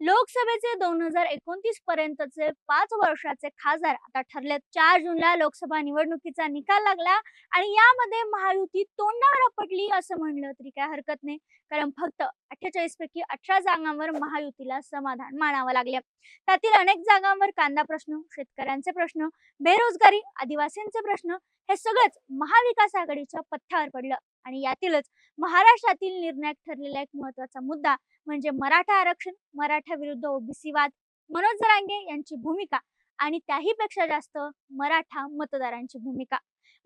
लोकसभेचे दोन हजार एकोणतीस पर्यंतचे पाच वर्षाचे खासदार आता ठरले चार जूनला लोकसभा निवडणुकीचा निकाल लागला आणि यामध्ये महायुती तोंडावर आपटली असं म्हणलं तरी काय हरकत नाही. कारण फक्त अठ्ठेचाळीस पैकी अठरा जागांवर महायुतीला समाधान मानावं लागले. त्यातील अनेक जागांवर कांदा प्रश्न शेतकऱ्यांचे प्रश्न बेरोजगारी आदिवासींचे प्रश्न हे सगळंच महाविकास आघाडीच्या पथ्यावर पडलं. आणि यातीलच महाराष्ट्रातील निर्णायक ठरलेला एक महत्त्वाचा मुद्दा म्हणजे मराठा आरक्षण मराठा विरुद्ध ओबीसी वाद मनोज जरांगे यांची भूमिका आणि त्याही पेक्षा जास्त मराठा मतदारांची भूमिका.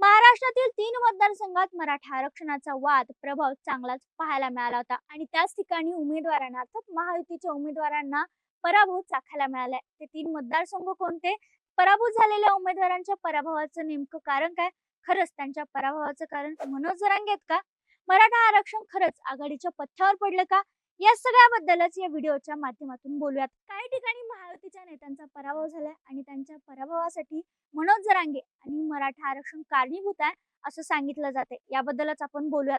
महाराष्ट्रातील तीन मतदारसंघात मराठा आरक्षणाचा वाद प्रभाव चांगलाच पाहायला मिळाला होता आणि त्याच ठिकाणी उमेदवारांना अर्थात महायुतीच्या उमेदवारांना पराभव चाखायला मिळालाय. ते तीन मतदारसंघ कोणते? पराभूत झालेल्या उमेदवारांच्या पराभवाचं नेमकं कारण काय? खरंच त्यांच्या पराभवाचं कारण मनोज जरांगे आहेत का? मराठा आरक्षण खरंच आघाडीच्या पथ्यावर पडलं का? या सगळ्याबद्दलच या व्हिडिओच्या माध्यमातून बोलूयात. काही ठिकाणी महायुतीच्या नेत्यांचा पराभव झालाय आणि त्यांच्या पराभवासाठी मनोज जरांगे आणि मराठा आरक्षण कारणीभूत आहे असं सांगितलं जाते याबद्दलच आपण बोलूयात.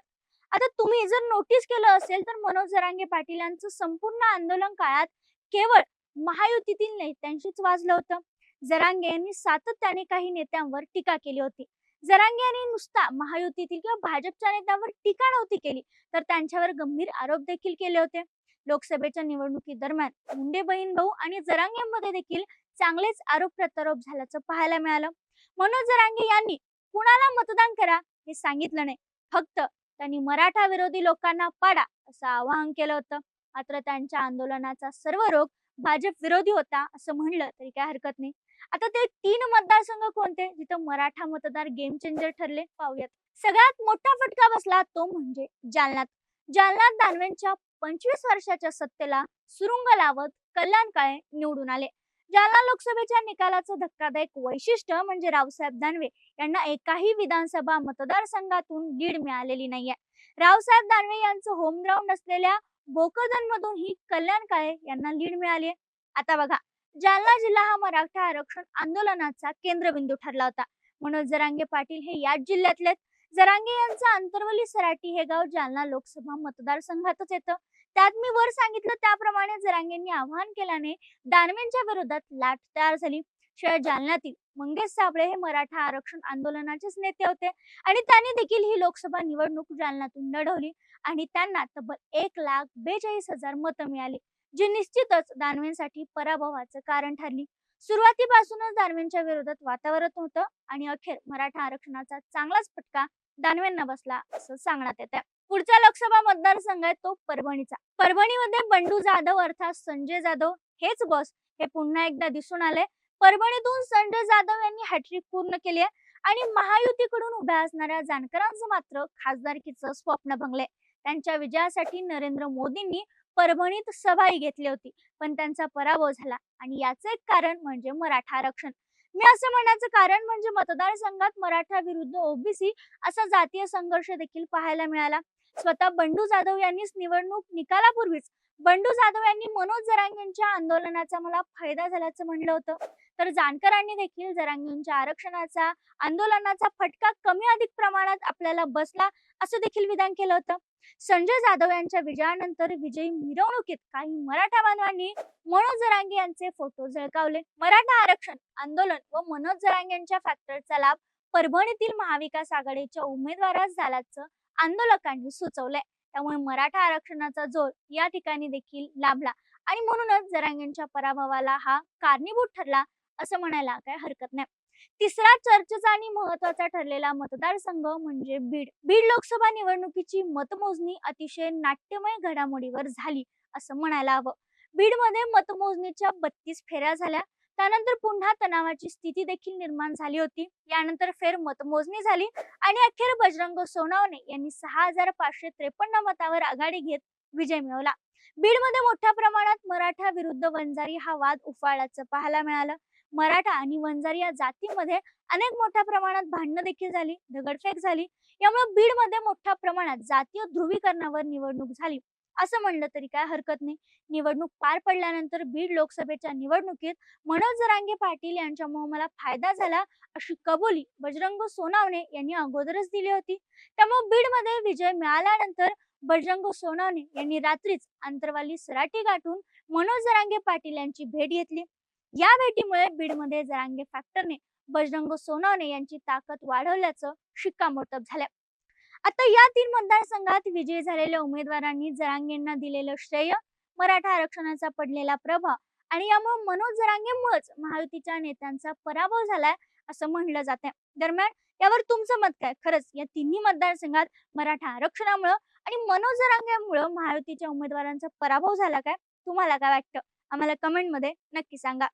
आता तुम्ही जर नोटीस केलं असेल तर मनोज जरांगे पाटील यांचं संपूर्ण आंदोलन काळात केवळ महायुतीतील नेत्यांशीच वाजलं होतं. जरांगे यांनी सातत्याने काही नेत्यांवर टीका केली होती. जरांगे यांनी नुसता महायुतीतील किंवा भाजपच्या नेत्यांवर टीका नव्हती केली तर त्यांच्यावर गंभीर आरोप देखील केले होते. लोकसभेच्या निवडणुकी दरम्यान मुंडे बहीण भाऊ आणि जरांगेमध्ये देखील चांगलेच आरोप प्रत्यारोप झाल्याचं पाहायला मिळालं. मनोज जरांगे यांनी कुणाला मतदान करा हे सांगितलं नाही फक्त त्यांनी मराठा विरोधी लोकांना पाडा असं आवाहन केलं होतं. मात्र त्यांच्या आंदोलनाचा सर्व रोग भाजप विरोधी होता असं म्हणलं तरी काय हरकत नाही. आता ते तीन मतदारसंघ कोणते? जिथं मराठा मतदार गेम चेंजर ठरले? पाहूयात. सगळ्यात मोठा फटका बसला तो म्हणजे जालन्यात. जालन्यात दानवेंच्या पंचवीस वर्षाच्या सत्तेला सुरुंग लावत कल्याण काळे निवडून आले. जालना लोकसभेच्या निकालाचं धक्कादायक वैशिष्ट्य म्हणजे रावसाहेब दानवे यांना एकाही विधानसभा मतदारसंघातून लीड मिळालेली नाहीये. रावसाहेब दानवे यांचं होम ग्राउंड असलेल्या भोकरदन मधून ही कल्याण काळे यांना लीड मिळाली आता बघा जालना जिल्हा हा मराठा आरक्षण आंदोलनाचा केंद्रबिंदू ठरला होता. मनोज जरांगे पाटील हे याच जिल्ह्यातले जरांगे यांचा अंतरवली सराटी हे गाव जालना लोकसभा मतदारसंघातच येतं. त्यात मी वर सांगितलं त्याप्रमाणे जरांगेंनी आवाहन केल्याने दानवेंच्या विरोधात लाट तयार झाली. शिवाय जालन्यातील मंगेश साबळे हे मराठा आरक्षण आंदोलनाचेच नेते होते आणि त्यांनी देखील ही लोकसभा निवडणूक जालन्यातून लढवली आणि त्यांना तब्बल एक लाख बेचाळीस हजार मतं मिळाली. जी निश्चितच दानवेंसाठी पराभवाचं कारण ठरली. सुरुवातीपासूनच दानवेंच्या विरोधात वातावरण होतं आणि अखेर मराठा आरक्षणाचा चांगलाच फटका दानवेंना बसला असं सांगण्यात येत पुढचा लोकसभा मतदारसंघ आहे तो परभणीचा. परभणीमध्ये बंडू जाधव अर्थात संजय जाधव हेच बस हे पुन्हा एकदा दिसून आले. परभणीतून संजय जाधव यांनी हॅट्रिक पूर्ण केली आहे आणि महायुतीकडून उभ्या असणाऱ्या जानकरांचं मात्र खासदारकीचं स्वप्न भंगले त्यांच्या विजयासाठी नरेंद्र मोदींनी परभणीत सभाही घेतली होती. पण त्यांचा पराभव झाला आणि याच एक कारण म्हणजे मराठा आरक्षण. मी असं म्हणण्याचं कारण म्हणजे मतदारसंघात मराठा विरुद्ध ओबीसी असा जातीय संघर्ष देखील पाहायला मिळाला. स्वतः बंडू जाधव यांनीच निवडणूक निकालापूर्वीच बंडू जाधव यांनी मनोज जरांगेंच्या आंदोलनाचा मला फायदा झाल्याचं म्हणलं होतं. तर जानकरांनी देखील जरांगेंच्या आरक्षणाचा आंदोलनाचा फटका कमी अधिक प्रमाणात आपल्याला बसला असं देखील विधान केलं होतं. संजय जाधव यांच्या विजयानंतर विजयी मिरवणुकीत काही मराठा बांधवांनी मनोज जरांगे यांचे फोटो झळकावले. मराठा आरक्षण आंदोलन व मनोज जरांगे यांच्या फॅक्टरचा लाभ परभणीतील महाविकास आघाडीच्या उमेदवारास झाल्याचं आंदोलकांनी सुचवलंय. त्यामुळे मराठा आरक्षणाचा जोर या ठिकाणी देखील लाभला. आणि म्हणूनच जरांगेंच्या पराभवाला हा कारणीभूत ठरला असं म्हणायला काय हरकत नाही. तिसरा चर्चेचा आणि महत्त्वाचा ठरलेला मतदारसंघ म्हणजे बीड. बीड लोकसभा निवडणुकीची मतमोजणी अतिशय नाट्यमय घडामोडीवर झाली असं म्हणायला हवं. बीडमध्ये मतमोजणीच्या बत्तीस फेऱ्या झाल्या. त्यानंतर पुन्हा तणावाची स्थिती देखील निर्माण झाली होती. यानंतर फेर मतमोजणी झाली आणि अखेर बजरंग सोनावणे यांनी सहा हजार पाचशे त्रेपन्न मतावर आघाडी घेत विजय मिळवला. बीडमध्ये मोठ्या प्रमाणात मराठा विरुद्ध वंजारी हा वाद उफाळल्याचं पाहायला मिळालं. मराठा आणि वंजारी या जातीमध्ये अनेक मोठ्या प्रमाणात भांडणं देखील झाली दगडफेक झाली. यामुळे बीडमध्ये मोठ्या प्रमाणात जातीय ध्रुवीकरणावर निवडणूक झाली. असं म्हणलं तरी काय हरकत नाही. निवडणूक पार पडल्यानंतर बीड लोकसभेच्या निवडणुकीत मनोज जरांगे पाटील यांच्यामुळे मला फायदा झाला अशी कबुली बजरंग सोनावणे यांनी अगोदरच दिली होती. त्यामुळे बीडमध्ये विजय मिळाल्यानंतर बजरंग सोनावणे यांनी रात्रीच आंतरवाली सराटी गाठून मनोज जरांगे पाटील यांची भेट घेतली. या भेटीमुळे बीडमध्ये जरांगे फॅक्टरने बजरंग सोनावणे यांची ताकद वाढवल्याचं शिक्कामोर्तब झालं. आता या तीन मतदारसंघात विजयी झालेल्या उमेदवारांनी जरांगेंना दिलेलं श्रेय मराठा आरक्षणाचा पडलेला प्रभाव आणि यामुळे मनोज जरांगेमुळेच महायुतीच्या नेत्यांचा पराभव झालाय असं म्हणलं जात दरम्यान यावर तुमचं मत काय? खरंच या तिन्ही मतदारसंघात मराठा आरक्षणामुळं आणि मनोज जरांगेमुळं महायुतीच्या उमेदवारांचा पराभव झाला काय? तुम्हाला काय वाटतं? आम्हाला कमेंटमध्ये नक्की सांगा.